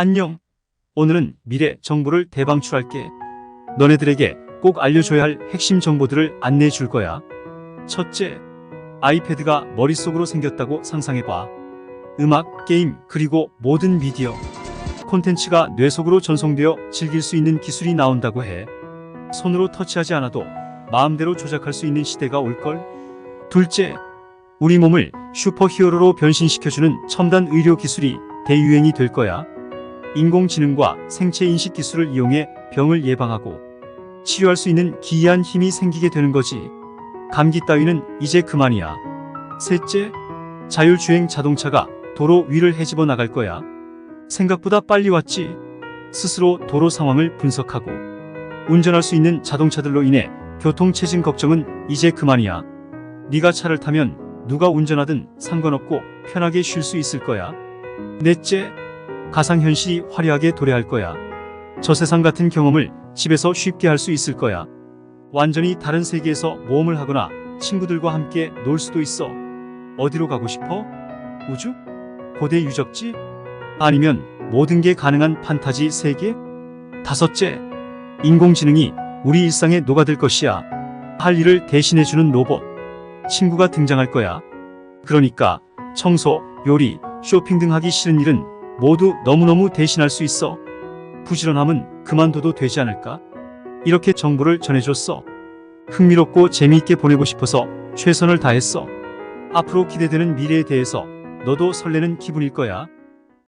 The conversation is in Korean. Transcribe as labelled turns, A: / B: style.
A: 안녕. 오늘은 미래 정보를 대방출할게. 너네들에게 꼭 알려줘야 할 핵심 정보들을 안내해 줄 거야. 첫째, 아이패드가 머릿속으로 생겼다고 상상해봐. 음악, 게임, 그리고 모든 미디어. 콘텐츠가 뇌 속으로 전송되어 즐길 수 있는 기술이 나온다고 해. 손으로 터치하지 않아도 마음대로 조작할 수 있는 시대가 올걸. 둘째, 우리 몸을 슈퍼 히어로로 변신시켜주는 첨단 의료 기술이 대유행이 될 거야. 인공지능과 생체 인식 기술을 이용해 병을 예방하고 치료할 수 있는 기이한 힘이 생기게 되는 거지. 감기 따위는 이제 그만이야. 셋째, 자율주행 자동차가 도로 위를 헤집어 나갈 거야. 생각보다 빨리 왔지. 스스로 도로 상황을 분석하고 운전할 수 있는 자동차들로 인해 교통체증 걱정은 이제 그만이야. 네가 차를 타면 누가 운전하든 상관없고 편하게 쉴 수 있을 거야. 넷째, 가상현실이 화려하게 도래할 거야. 저 세상 같은 경험을 집에서 쉽게 할 수 있을 거야. 완전히 다른 세계에서 모험을 하거나 친구들과 함께 놀 수도 있어. 어디로 가고 싶어? 우주? 고대 유적지? 아니면 모든 게 가능한 판타지 세계? 다섯째, 인공지능이 우리 일상에 녹아들 것이야. 할 일을 대신해주는 로봇. 친구가 등장할 거야. 그러니까 청소, 요리, 쇼핑 등 하기 싫은 일은 모두 너무너무 대신할 수 있어. 부지런함은 그만둬도 되지 않을까? 이렇게 정보를 전해줬어. 흥미롭고 재미있게 보내고 싶어서 최선을 다했어. 앞으로 기대되는 미래에 대해서 너도 설레는 기분일 거야.